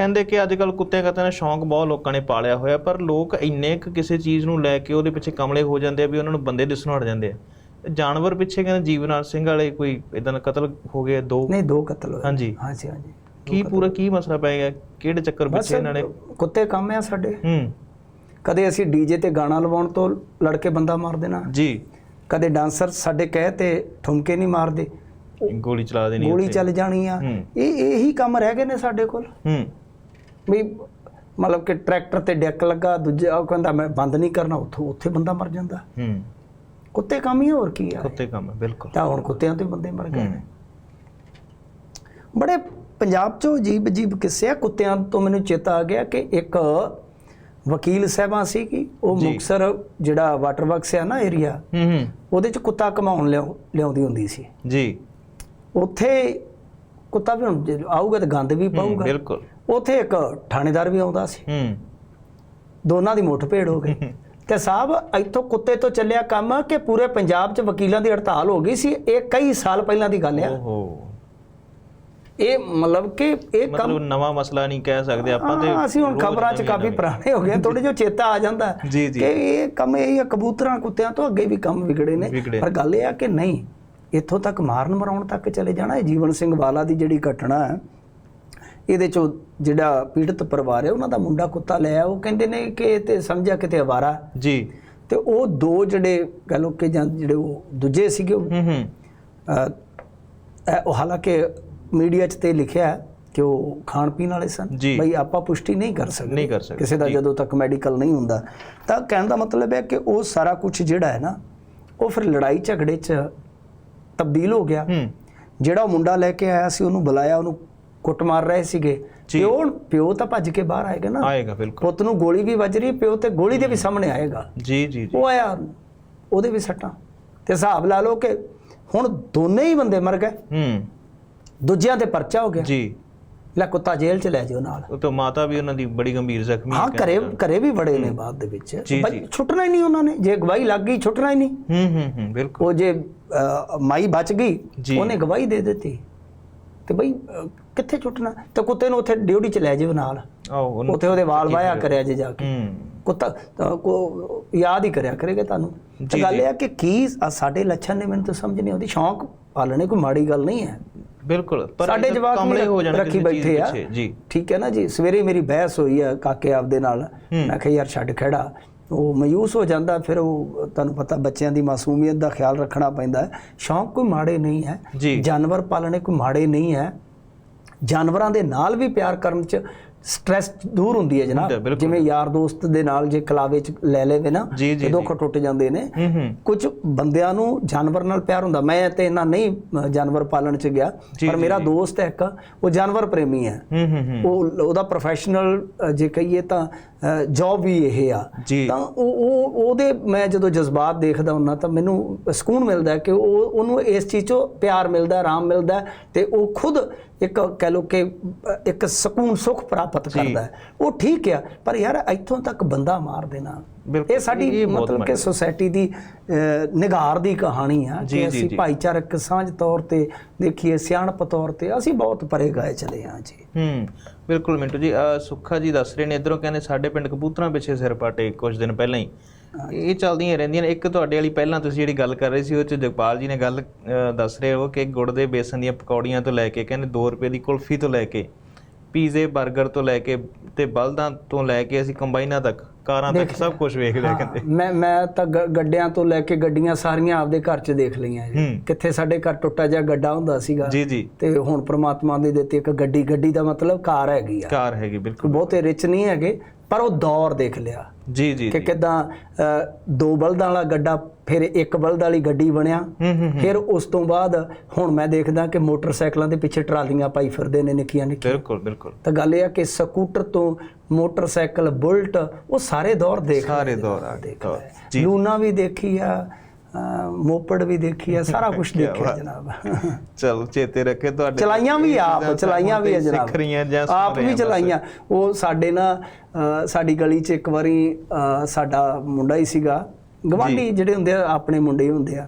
ਕਹਿੰਦੇ ਕਿ ਅੱਜ ਕੱਲ ਕੁੱਤੇ ਕੱਤਿਆਂ ਦਾ ਸ਼ੌਂਕ ਬਹੁਤ ਲੋਕਾਂ ਨੇ ਪਾਲਿਆ ਹੋਇਆ ਪਰ ਲੋਕ ਇੰਨੇ ਕੁ ਕਿਸੇ ਚੀਜ਼ ਨੂੰ ਲੈ ਕੇ ਉਹਦੇ ਪਿੱਛੇ ਕਮਲੇ ਹੋ ਜਾਂਦੇ ਆ ਵੀ ਉਹਨਾਂ ਨੂੰ ਬੰਦੇ ਦਿਸਣੋਂ ਹਟ ਜਾਂਦੇ ਆ। ਜਾਨਵਰ ਪਿੱਛੇ ਕਹਿੰਦੇ ਜੀਵਨਾਰ ਸਿੰਘ ਵਾਲੇ ਕੋਈ ਇਦਾਂ ਦਾ ਕਤਲ ਹੋ ਗਏ ਦੋ? ਨਹੀਂ ਦੋ ਕਤਲ ਹੋਏ। ਹਾਂਜੀ। ਹਾਂਜੀ ਹਾਂਜੀ। ਕੀ ਪੂਰਾ ਕੀ ਮਸਲਾ ਪੈ ਗਿਆ? ਕਿਹੜੇ ਚੱਕਰ ਪਿੱਛੇ ਇਹਨਾਂ ਨੇ? ਕੁੱਤੇ ਕੰਮ ਆ ਸਾਡੇ। ਹੂੰ। ਕਦੇ ਅਸੀਂ ਡੀਜੇ ਤੇ ਗਾਣਾ ਲਵਾਉਣ ਤੋਂ ਲੜ ਕੇ ਬੰਦਾ ਮਾਰ ਦੇਣਾ। ਜੀ। ਕਦੇ ਡਾਂਸਰ ਸਾਡੇ ਕਹੇ ਤੇ ਠੁਮਕੇ ਨਹੀਂ ਮਾਰਦੇ। ਗੋਲੀ ਚਲਾ ਦੇਣੀ ਗੋਲੀ। ਚੱਲ ਜਾਣੀ ਆ। ਇਹ ਇਹੀ ਕੰਮ ਰਹਿ ਗਏ ਨੇ ਸਾਡੇ ਕੋਲ। ਹੂੰ। ਵੀ ਮਤਲਬ ਕਿ ਟਰੈਕਟਰ ਤੇ ਡੈਕ ਲੱਗਾ ਦੂਜਾ ਉਹ ਕਹਿੰਦਾ ਮੈਂ ਬੰਦ ਨਹੀਂ ਕਰਨਾ ਉੱਥੋਂ ਉੱਥੇ ਬੰਦਾ ਮਰ ਜਾਂਦਾ। ਹੂੰ। ਕੁੱਤੇ ਕੰਮ ਹੀ ਹੋਰ ਕੀ ਆ? ਕੁੱਤੇ ਕੰਮ ਹੈ, ਬਿਲਕੁਲ। ਤਾਂ ਹੁਣ ਕੁੱਤਿਆਂ ਤੋਂ ਹੀ ਬੰਦੇ ਮਰ ਗਏ ਹੂੰ। ਨੇ ਬੜੇ ਪੰਜਾਬ ਚੋਂ ਅਜੀਬ ਅਜੀਬ ਕਿੱਸੇ ਆ। ਕੁੱਤਿਆਂ ਤੋਂ ਮੈਨੂੰ ਚੇਤਾ ਆ ਗਿਆ ਕਿ ਇੱਕ ਵਕੀਲ ਸਾਹਿਬਾਂ ਸੀ ਕਿ ਉਹ। ਮੁਕਸਰ ਜਿਹੜਾ ਵਾਟਰ ਵਰਕਸ ਆ ਨਾ ਏਰੀਆ ਹੂੰ ਹੂੰ। ਉਹਦੇ ਚ ਕੁੱਤਾ ਕਮਾਉਣ ਲਿਆਉ- ਲਿਆਉਂਦੀ ਹੁੰਦੀ ਸੀ। ਜੀ। ਉੱਥੇ ਕੁੱਤਾ ਵੀ ਆਊਗਾ ਤਾਂ ਗੰਦ ਵੀ ਹੂੰ, ਪਾਊਗਾ। ਬਿਲਕੁਲ। ਉੱਥੇ ਇੱਕ ਥਾਣੇਦਾਰ ਵੀ ਆਉਂਦਾ ਸੀ। ਹੂੰ। ਦੋਨਾਂ ਦੀ ਮੁੱਠ ਭੇੜ ਹੋ ਗਈ। ਤੇ ਸਾਹਿਬ ਇੱਥੋਂ ਕੁੱਤੇ ਤੋਂ ਚੱਲਿਆ ਕੰਮ ਕਿ ਪੂਰੇ ਪੰਜਾਬ 'ਚ ਵਕੀਲਾਂ ਦੀ ਹੜਤਾਲ ਹੋ ਗਈ ਸੀ। ਇਹ ਕਈ ਸਾਲ ਪਹਿਲਾਂ ਦੀ ਗੱਲ ਆ। ਓਹੋ। ਇਹ ਮਤਲਬ ਕਿ ਇਹ ਕੰਮ ਮਤਲਬ ਨਵਾਂ ਮਸਲਾ ਨਹੀਂ ਕਹਿ ਸਕਦੇ ਆਪਾਂ ਤੇ ਅਸੀਂ ਹੁਣ ਖਬਰਾਂ 'ਚ ਕਾਫੀ। ਪੁਰਾਣੇ ਹੋ ਗਏ ਥੋੜੇ ਜਿਹਾ ਚੇਤਾ ਆ ਜਾਂਦਾ। ਕਿ ਇਹ ਕੰਮ ਇਹ ਆ, ਕਬੂਤਰਾਂ ਕੁੱਤਿਆਂ ਤੋਂ ਅੱਗੇ ਵੀ ਕੰਮ ਵਿਗੜੇ ਨੇ। ਪਰ ਗੱਲ ਇਹ ਆ ਕਿ ਨਹੀਂ ਇੱਥੋਂ ਤੱਕ ਮਾਰਨ ਮਰਾਉਣ ਤੱਕ ਚਲੇ ਜਾਣਾ ਇਹ ਜੀਵਨ ਸਿੰਘ ਵਾਲਾ ਦੀ ਜਿਹੜੀ ਘਟਨਾ ਹੈ ਇਹਦੇ ਚੋਂ ਜਿਹੜਾ ਪੀੜਤ ਪਰਿਵਾਰ ਹੈ ਉਹਨਾਂ ਦਾ ਮੁੰਡਾ ਕੁੱਤਾ ਲਿਆ ਉਹ ਕਹਿੰਦੇ ਨੇ ਕਿ ਇਹ ਤੇ ਸਮਝਿਆ ਕਿਤੇ ਅਵਾਰਾ। ਜੀ। ਤੇ ਉਹ ਦੋ ਜਿਹੜੇ ਕਹ ਲੋ ਕਿ ਜਾਂ ਜਿਹੜੇ ਉਹ ਦੂਜੇ ਸੀਗੇ ਉਹ, ਹੂੰ ਹੂੰ। ਉਹ ਹਾਲਾਂਕਿ ਮੀਡੀਆ 'ਚ ਤੇ ਲਿਖਿਆ ਕਿ ਉਹ ਖਾਣ ਪੀਣ ਵਾਲੇ ਸਨ। ਬਈ ਆਪਾਂ ਪੁਸ਼ਟੀ ਨਹੀਂ ਕਰ ਸਕਦੇ। ਨਹੀਂ ਕਰ ਸਕਦੇ, ਕਿਸੇ ਦਾ। ਜਦੋਂ ਤੱਕ ਮੈਡੀਕਲ ਨਹੀਂ ਹੁੰਦਾ। ਤਾਂ ਕਹਿਣ ਦਾ ਮਤਲਬ ਹੈ ਕਿ ਉਹ ਸਾਰਾ ਕੁਝ ਜਿਹੜਾ ਹੈ ਨਾ ਉਹ ਫਿਰ ਲੜਾਈ ਝਗੜੇ 'ਚ ਤਬਦੀਲ ਹੋ ਗਿਆ। ਹੂੰ। ਜਿਹੜਾ ਉਹ ਮੁੰਡਾ ਲੈ ਕੇ ਆਇਆ ਸੀ ਉਹਨੂੰ ਬੁਲਾਇਆ ਉਹਨੂੰ ਕੁੱਟ ਮਾਰ ਰਹੇ ਸੀਗੇ। ਪਿਓ ਪਿਓ ਤਾਂ ਭੱਜ ਕੇ ਬਾਹਰ ਆਏਗਾ ਨਾ। ਆਏਗਾ ਬਿਲਕੁਲ। ਪੁੱਤ ਨੂੰ ਗੋਲੀ ਵੀ ਵੱਜ ਰਹੀ ਪਿਓ ਤੇ ਗੋਲੀ ਦੇ ਵੀ ਸਾਹਮਣੇ ਆਏਗਾ। ਜੀ ਜੀ ਉਹ ਆਇਆ ਉਹਦੇ ਵੀ ਸੱਟਾਂ। ਤੇ ਹਿਸਾਬ ਲਾ ਲਓ ਕਿ ਹੁਣ ਦੋਨੇ ਹੀ ਬੰਦੇ ਮਰ ਗਏ। ਹੂੰ। ਦੂਜਿਆਂ ਤੇ ਪਰਚਾ ਹੋ ਗਿਆ। ਜੀ। ਲੈ ਕੁੱਤਾ ਜੇਲ੍ਹ ਚ ਲੈ ਜਾਓ ਨਾਲ। ਉਹ ਤਾਂ ਮਾਤਾ ਵੀ ਉਹਨਾਂ ਦੀ ਬੜੀ ਗੰਭੀਰ ਜ਼ਖਮੀ ਹਾਂ ਘਰੇ ਘਰੇ ਵੀ ਬੜੇ ਨੇ ਬਾਅਦ ਦੇ ਵਿੱਚ। ਜੀ। ਛੁੱਟਣਾ ਹੀ ਨਹੀਂ ਉਹਨਾਂ ਨੇ। ਜੇ ਗਵਾਹੀ ਲੱਗ ਗਈ ਛੁੱਟਣਾ ਹੀ ਨਹੀਂ। ਹੂੰ ਹੂੰ ਹੂੰ ਬਿਲਕੁਲ। ਉਹ ਜੇ ਮਾਈ ਬਚ ਗਈ। ਉਹਨੇ ਗਵਾਹੀ ਦੇ ਦਿੱਤੀ। ਤੇ ਬਈ ਕਿੱਥੇ ਛੁੱਟਣਾ ਤੇ ਕੁੱਤੇ ਨੂੰ ਉੱਥੇ ਡਿਊਟੀ ਚ ਲੈ ਜਾਓ ਨਾਲ। ਉਹਨੂੰ ਉੱਥੇ ਉਹਦੇ ਵਾਲ ਵਾਇਆ ਕਰਿਆ ਜੇ ਜਾ ਕੇ। ਕੁੱਤਾ ਕੋ ਯਾਦ ਹੀ ਕਰਿਆ ਕਰੇਗਾ ਤੁਹਾਨੂੰ। ਤੇ ਜੀ, ਗੱਲ। ਇਹ ਆ ਕਿ ਕੀ ਸਾਡੇ ਲੱਛਣ ਨੇ ਮੈਨੂੰ ਤਾਂ ਸਮਝ ਨਹੀਂ ਆਉਂਦੀ। ਸ਼ੌਂਕ ਪਾਲਣੇ ਕੋਈ ਮਾੜੀ ਗੱਲ ਨਹੀਂ ਹੈ। ਬਿਲਕੁਲ ਪਰ ਸਾਡੇ ਜਵਾਕ ਕਮਲੇ ਹੋ ਜਾਣ ਰੱਖੀ ਬੈਠੇ ਆ। ਜੀ। ਠੀਕ ਹੈ ਨਾ ਜੀ? ਸਵੇਰੇ ਮੇਰੀ ਬਹਿਸ ਹੋਈ ਆ ਕਾਕੇ ਆਪਦੇ ਨਾਲ। ਮੈਂ ਕਿਹਾ ਯਾਰ ਛੱਡ ਖੜਾ। ਉਹ ਮਾਯੂਸ ਹੋ ਜਾਂਦਾ ਫਿਰ ਉਹ ਤੁਹਾਨੂੰ ਪਤਾ ਬੱਚਿਆਂ ਦੀ ਮਾਸੂਮੀਅਤ ਦਾ ਖਿਆਲ ਰੱਖਣਾ ਪੈਂਦਾ ਹੈ। ਸ਼ੌਂਕ ਕੋਈ ਮਾੜੇ ਨਹੀਂ ਹੈ। ਜਾਨਵਰ ਪਾਲਣੇ ਕੋਈ ਮਾੜੇ ਨਹੀਂ ਹੈ। ਜਾਨਵਰਾਂ ਦੇ ਨਾਲ ਵੀ ਪਿਆਰ ਕਰਨ ਚ ਸਟ੍ਰੈਸ ਦੂਰ ਹੁੰਦੀ ਹੈ ਜਨਾਬ। ਜਿਵੇਂ ਯਾਰ ਦੋਸਤ ਦੇ ਨਾਲ ਜੇ ਕਲਾਵੇ ਚ ਲੈ ਲੈਵੇ ਨਾ ਜੀ, ਜੀ, ਤੇ ਦੁੱਖ ਟੁੱਟ ਜਾਂਦੇ ਨੇ। ਕੁਝ ਬੰਦਿਆਂ ਨੂੰ ਜਾਨਵਰ ਨਾਲ ਪਿਆਰ ਹੁੰਦਾ। ਮੈਂ ਤੇ ਇਹਨਾਂ ਨਹੀਂ ਜਾਨਵਰ ਪਾਲਣ ਚ ਗਿਆ। ਪਰ ਮੇਰਾ। ਦੋਸਤ ਹੈ ਇੱਕ ਉਹ ਜਾਨਵਰ ਪ੍ਰੇਮੀ ਹੂੰ। ਉਹ ਉਹਦਾ ਪ੍ਰੋਫੈਸ਼ਨਲ ਜੇ ਕਹੀਏ ਤਾਂ ਜੌਬ ਵੀ ਇਹ ਆ। ਤਾਂ ਉਹ ਉਹ ਉਹਦੇ ਮੈਂ ਜਦੋਂ ਜਜ਼ਬਾਤ ਦੇਖਦਾ ਹੁੰਨਾ ਤਾਂ ਮੈਨੂੰ ਸਕੂਨ ਮਿਲਦਾ ਕਿ ਉਹ ਉਹਨੂੰ ਇਸ ਚੀਜ਼ 'ਚੋਂ ਪਿਆਰ ਮਿਲਦਾ ਆਰਾਮ ਮਿਲਦਾ ਤੇ ਉਹ ਖੁਦ ਇੱਕ ਕਹਿ ਲੋ ਕਿ ਇੱਕ ਸਕੂਨ ਸੁਖ ਪ੍ਰਾਪਤ। ਕਰਦਾ ਉਹ ਠੀਕ ਆ ਪਰ ਯਾਰ ਇੱਥੋਂ ਤੱਕ ਬੰਦਾ ਮਾਰ ਦੇਣਾ ਇਹ ਸਾਡੀ ਮਤਲਬ ਕਿ ਸੋਸਾਇਟੀ ਦੀ ਨਿਗਾਰ ਦੀ ਕਹਾਣੀ ਆ। ਜੀ, ਕਿ ਅਸੀਂ। ਭਾਈਚਾਰਕ ਸਾਂਝ ਤੌਰ ਤੇ ਦੇਖੀਏ ਸਿਆਣਪ ਤੌਰ ਤੇ ਅਸੀਂ ਬਹੁਤ ਪਰੇ ਗਏ ਚਲੇ ਹਾਂ ਜੀ। ਹੂੰ ਬਿਲਕੁਲ ਮਿੰਟੂ ਜੀ ਸੁੱਖਾ ਜੀ ਦੱਸ ਰਹੇ ਨੇ ਇਧਰੋਂ ਕਹਿੰਦੇ ਸਾਡੇ ਪਿੰਡ ਕਬੂਤਰਾਂ ਪਿੱਛੇ ਸਿਰ ਪਾਟੇ ਕੁਝ ਦਿਨ ਪਹਿਲਾਂ ਹੀ। ਇਹ ਚੱਲਦੀਆਂ ਰਹਿੰਦੀਆਂ ਨੇ। ਇੱਕ ਤੁਹਾਡੇ ਵਾਲੀ ਪਹਿਲਾਂ ਤੁਸੀਂ ਜਿਹੜੀ ਗੱਲ ਕਰ ਰਹੇ ਸੀ ਉਹ ਚ ਜਗਪਾਲ ਜੀ ਨੇ ਗੱਲ ਦੱਸ ਰਹੇ ਹੋ ਕਿ ਗੁੜ ਦੇ ਬੇਸਨ ਦੀਆਂ ਪਕੌੜੀਆਂ ਤੋਂ ਲੈ ਕੇ ਕਹਿੰਦੇ 2 ਰੁਪਏ ਦੀ ਕੁਲਫੀ ਤੋਂ ਲੈ ਕੇ ਪੀਜ਼ੇ 버ਗਰ ਤੋਂ ਲੈ ਕੇ ਤੇ ਬਲਦਾਂ ਤੋਂ ਲੈ ਕੇ ਅਸੀਂ ਕੰਬਾਈਨਾਂ ਤੱਕ ਕਾਰਾਂ ਤੱਕ ਸਭ ਕੁਝ ਵੇਖ ਲਿਆ ਕਹਿੰਦੇ। ਮੈਂ ਮੈਂ ਤਾਂ ਗੱਡਿਆਂ ਤੋਂ ਲੈ ਕੇ ਗੱਡੀਆਂ ਸਾਰੀਆਂ ਆਪਦੇ ਘਰ 'ਚ ਦੇਖ ਲਈਆਂ। ਕਿੱਥੇ ਸਾਡੇ ਘਰ ਟੁੱਟਾ ਜਿਹਾ ਗੱਡਾ ਹੁੰਦਾ ਸੀਗਾ। ਜੀ ਜੀ। ਤੇ ਹੁਣ ਪ੍ਰਮਾਤਮਾ ਦੇ ਦਿੱਤੀ ਇੱਕ ਗੱਡੀ ਗੱਡੀ ਦਾ ਮਤਲਬ ਕਾਰ ਹੈਗੀ ਆ। ਕਾਰ ਹੈਗੀ ਬਿਲਕੁਲ। ਬਹੁਤੇ ਰਿਚ ਨਹੀਂ ਹੈਗੇ ਪਰ ਉਹ ਦੌਰ ਦੇਖ ਲਿਆ। ਜੀ ਜੀ ਕਿ। ਕਿਦਾਂ ਦੋ ਬਲਦਾਂ ਵਾਲਾ ਗੱਡਾ ਫਿਰ ਇੱਕ ਬਲਦ ਵਾਲੀ ਗੱਡੀ ਬਣਿਆ। ਫਿਰ ਉਸ ਤੋਂ ਬਾਅਦ ਹੁਣ ਮੈਂ ਦੇਖਦਾ ਕਿ ਮੋਟਰਸਾਈਕਲਾਂ ਦੇ ਪਿੱਛੇ ਟਰਾਲੀਆਂ ਪਾਈ ਫਿਰਦੇ ਨੇ ਨਿੱਕੀਆਂ ਨਿੱਕੀਆਂ ਬਿਲਕੁਲ ਬਿਲਕੁਲ। ਤਾਂ ਗੱਲ ਇਹ ਆ ਕਿ ਸਕੂਟਰ ਤੋਂ ਮੋਟਰਸਾਈਕਲ ਬੁਲਟ ਉਹ ਸਾਰੇ ਦੌਰ ਦੇਖ ਸਾਰੇ ਦੌਰ ਆ ਗਏ, ਦੇਖ ਦੌਰ। ਲਏ। ਜੀ। ਲੂਨਾ ਵੀ ਦੇਖੀ ਆ ਮੋਪੜ ਵੀ ਦੇਖੀ ਆ ਸਾਰਾ ਕੁਝ ਦੇਖਿਆ। ਜਨਾਬ ਚਲੋ ਚੇਤੇ ਰੱਖੇ ਤੁਹਾਡੇ ਚਲਾਈਆਂ ਵੀ ਆਪ ਚਲਾਈਆਂ ਵੀ ਆ ਜਨਾਬ ਸਿੱਖ ਰਹੀਆਂ ਜਾਂ ਆਪ ਵੀ। ਚਲਾਈਆਂ ਉਹ ਸਾਡੇ ਨਾ ਸਾਡੀ ਗਲੀ 'ਚ ਇੱਕ ਵਾਰੀ ਸਾਡਾ ਮੁੰਡਾ ਹੀ ਸੀਗਾ ਗਵਾਂਢੀ ਜਿਹੜੇ ਹੁੰਦੇ ਆ ਆਪਣੇ ਮੁੰਡੇ ਹੁੰਦੇ ਆ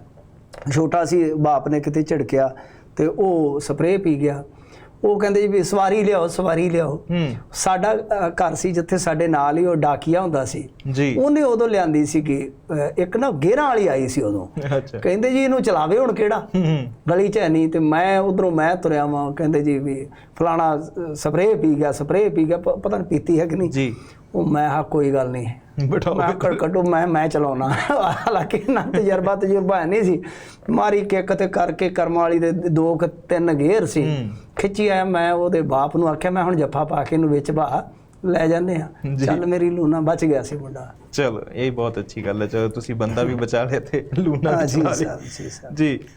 ਛੋਟਾ ਸੀ ਬਾਪ ਨੇ ਕਿਤੇ ਝਿੜਕਿਆ ਤੇ ਉਹ ਸਪਰੇਅ ਪੀ ਗਿਆ ਉਹ ਕਹਿੰਦੇ ਜੀ ਵੀ ਸਵਾਰੀ ਲਿਆਓ ਸਵਾਰੀ ਲਿਆਓ। ਸਾਡਾ ਘਰ ਸੀ ਜਿੱਥੇ ਸਾਡੇ ਨਾਲ ਹੀ ਉਹ ਡਾਕੀਆ ਹੁੰਦਾ ਸੀ। ਜੀ। ਉਹਨੇ ਉਦੋਂ ਲਿਆਂਦੀ ਸੀ ਕਿ ਇੱਕ ਨਾ ਗੇਰਾਂ ਵਾਲੀ ਆਈ ਸੀ ਉਦੋਂ। ਕਹਿੰਦੇ ਜੀ ਇਹਨੂੰ ਚਲਾਵੇ ਹੁਣ ਕਿਹੜਾ? ਗਲੀ 'ਚ ਹੈ ਨਹੀਂ ਤੇ ਮੈਂ ਉਧਰੋਂ ਮੈਂ ਤੁਰਿਆ ਵਾਂ। ਕਹਿੰਦੇ ਜੀ ਵੀ ਫਲਾਣਾ ਸਪਰੇਅ ਪੀ ਗਿਆ ਸਪਰੇਅ ਪੀ ਗਿਆ ਪਤਾ ਨਹੀਂ ਪੀਤੀ ਹੈ ਕਿ ਨਹੀਂ। ਜੀ। ਉਹ ਮੈਂ ਹਾਂ ਕੋਈ ਗੱਲ ਨਹੀਂ। ਬਿਠਾਓ ਮੈਂ ਕੜ ਕੱਢੋ ਮੈਂ ਮੈਂ ਚਲਾਉਣਾ। ਹਾਲਾਂਕਿ ਨਾ ਤਜਰਬਾ ਤਜਰਬਾ ਹੈ ਨਹੀਂ ਸੀ। ਮਾਰੀ ਕਿੱਕ ਤੇ ਕਰਕੇ ਕਰਮ ਵਾਲੀ ਦੇ ਦੋ ਕੁ ਤਿੰਨ ਗੇਰ ਸੀ। ਖਿੱਚੀ ਆਇਆ ਮੈਂ ਉਹਦੇ ਬਾਪ ਨੂੰ ਆਖਿਆ ਮੈਂ ਹੁਣ ਜੱਫਾ ਪਾ ਕੇ ਇਹਨੂੰ ਵਿੱਚ ਬਾ ਲੈ ਜਾਂਦੇ ਆ। ਚੱਲ ਮੇਰੀ ਲੂਣਾ ਬਚ ਗਿਆ ਸੀ ਮੁੰਡਾ। ਚਲੋ ਇਹ ਬਹੁਤ ਅੱਛੀ ਗੱਲ ਹੈ। ਚਲੋ ਤੁਸੀਂ ਬੰਦਾ ਵੀ ਬਚਾ ਲਿਆ ਤੇ ਲਿਆ। ਜੀ ਸਰ। ਜੀ।